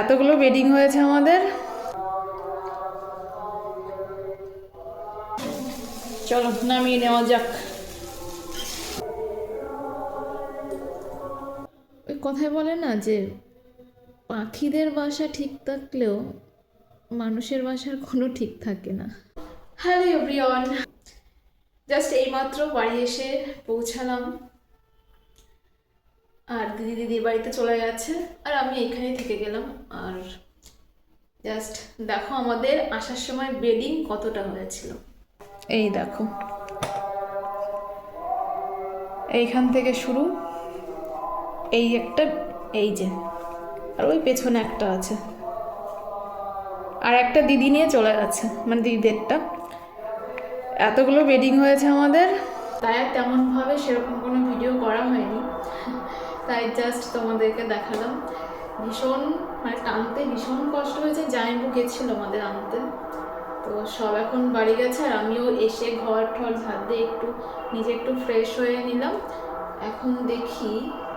এতগুলো বেডিং হয়েছে আমাদের। চলো নামিয়ে নেওয়া যাক। ওই কথায় বলে না যে পাখিদের বাসা ঠিক থাকলেও মানুষের বাসার কোনো ঠিক থাকে না। হ্যালো এভরিওয়ান জাস্ট এইমাত্র বাড়ি এসে পৌঁছালাম। আর দিদি দিদি বাড়িতে চলে গেছে। আর আমি এখানেই থেকে গেলাম। আর জাস্ট দেখো আমাদের আসার সময় বেডিং কতটা হয়েছিল। এই দেখো। এইখান থেকে শুরু। এই একটা এই যে। আর ওই পেছনে একটা আছে। আর একটা দিদি নিয়ে চলে গেছে মানে দিদিদেরটা। এতগুলো বেডিং হয়েছে আমাদের। তাই তেমনভাবে সেরকম কোনো ভিডিও করা হয়নি। তাই জাস্ট তোমাদেরকে দেখালাম। ভীষণ মানে টানতে ভীষণ কষ্ট হয়েছে জামাইবু গেছিল আমাদের আনতে। তো সব এখন বাড়ি গেছে, আর আমিও এসে ঘর ঠর ঝাড় দিয়ে একটু, নিজে একটু ফ্রেশ হয়ে নিলাম। এখন দেখি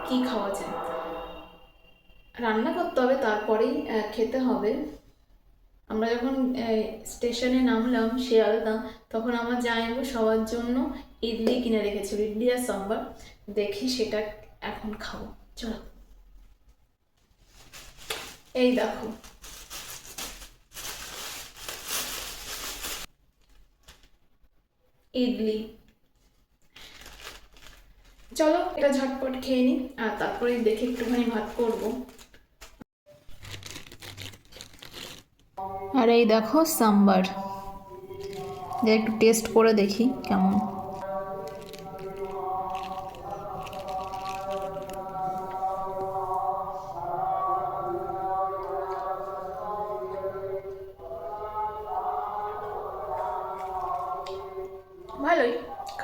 কি খাওয়া যায়। রান্না করতে হবে, তারপরেই খেতে হবে। আমরা যখন স্টেশনে নামলাম শিয়ালদা, তখন আমার জামাইবু সবার জন্য ইডলি কিনে রেখেছিল, ইডলি আর সাম্বার। দেখি সেটা এখন খাব চলো। এই দেখো। ইডলি। চলো, এটা ঝটপট খেয়ে নিই, আর তারপরে দেখে একটুখানি ভাত করব। আর এই দেখো, সাম্বার। একটু টেস্ট করে দেখি কেমন।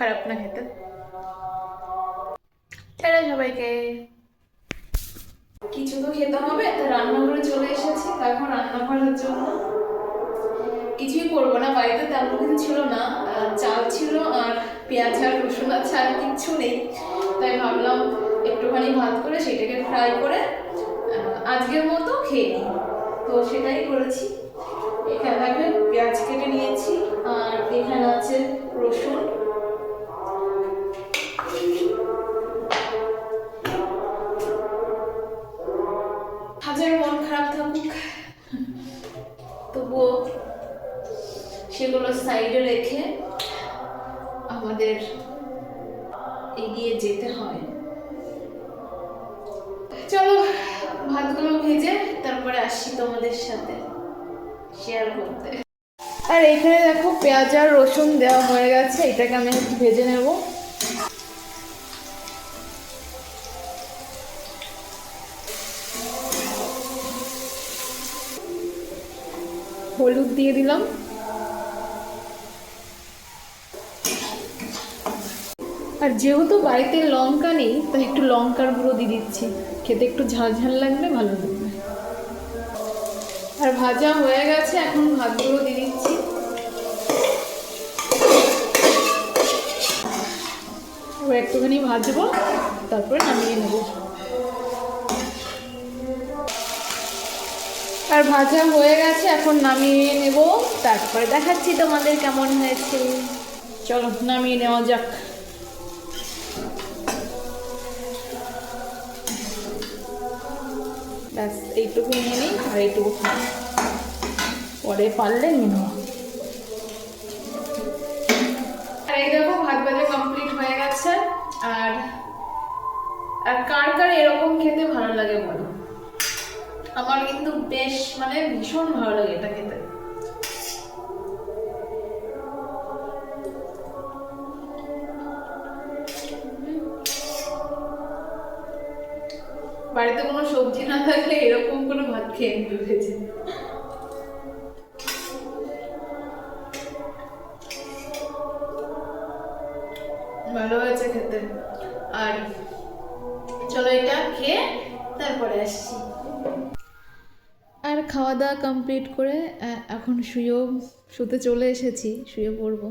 খারাপ না খেতে। টাটা সবাইকে। কিছু তো খেতে হবে, তো রান্নাঘরে চলে এসেছি। এখন রান্না করার জন্য। কিছুই করব না, বাড়িতে তেমন কিছু ছিল না। চাল ছিল আর পেঁয়াজ আর রসুন আছে আর কিচ্ছু নেই। তাই ভাবলাম একটুখানি ভাত করে সেটাকে ফ্রাই করে আজকের মতো খেয়ে নিই। তো সেটাই করেছি। এখানে পেঁয়াজ কেটে নিয়েছি, আর এখানে আছে রসুন। সেগুলো সাইডে রেখে আমাদের এগিয়ে যেতে হয়। চলো, ভাতগুলো ভেজে তারপরে তোমাদের সাথে শেয়ার করতে। আর এখানে দেখো পেঁয়াজ আর রসুন দেওয়া হয়ে গেছে, এটাকে আমি একটু ভেজে নেব। হলুদ দিয়ে দিলাম। আর যেহেতু বাড়িতে লঙ্কা নেই তাই একটু লঙ্কার গুঁড়ো দিয়ে দিচ্ছি। খেতে একটু ঝাল ঝাল লাগবে ভালো লাগবে আর ভাজা হয়ে গেছে, এখন ভাতগুলো দিয়ে দিচ্ছি। একটুখানি ভাজবো, তারপরে নামিয়ে নেব। আর ভাজা হয়ে গেছে, এখন নামিয়ে নেব। তারপরে দেখাচ্ছি তোমাদের কেমন হয়েছে। চলো, নামিয়ে নেওয়া যাক। ব্যাস, এইটুকু নিয়ে নিই আর এইটুকু পরে পারলে নিয়ে নেওয়া আর এই দেখো, ভাত ভাজা কমপ্লিট হয়ে গেছে। আর আর কার কার এরকম খেতে ভালো লাগে বলো? আমার কিন্তু বেশ মানে ভীষণ ভালো লাগে এটা খেতে। বাড়িতে কোনো সবজি না থাকলে এরকম কোনো ভাত খেয়ে নিতে ভালো হয়েছে খেতে। আর চলো এটা খেয়ে তারপরে আসছি। আর খাওয়া দাওয়া কমপ্লিট করে এখন শুয়েও, শুতে চলে এসেছি, শুয়ে পড়ব।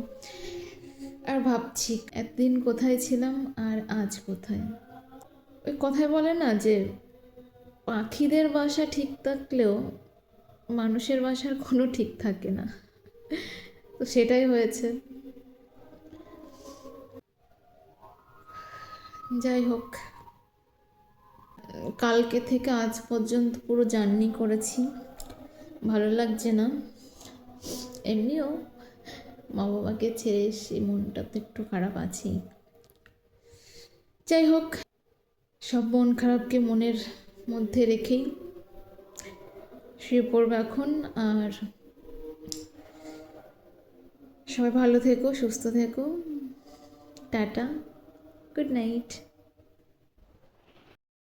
আর ভাবছি, এতদিন কোথায় ছিলাম আর আজ কোথায়? ওই কথায় বলে না যে পাখিদের বাসা ঠিক থাকলেও মানুষের বাসার কোনো ঠিক থাকে না। তো সেটাই হয়েছে। যাই হোক, কালকে থেকে আজ পর্যন্ত পুরো জার্নি করেছি। ভালো লাগছে না। এমনিও মা বাবাকে ছেড়ে এসে মনটা তো একটু খারাপ আছেই। যাই হোক সব মন খারাপকে মনের মধ্যে রেখেই শুয়ে পড়বে এখন। আর সবাই ভালো থেকো, সুস্থ থেকো। Tata, good night.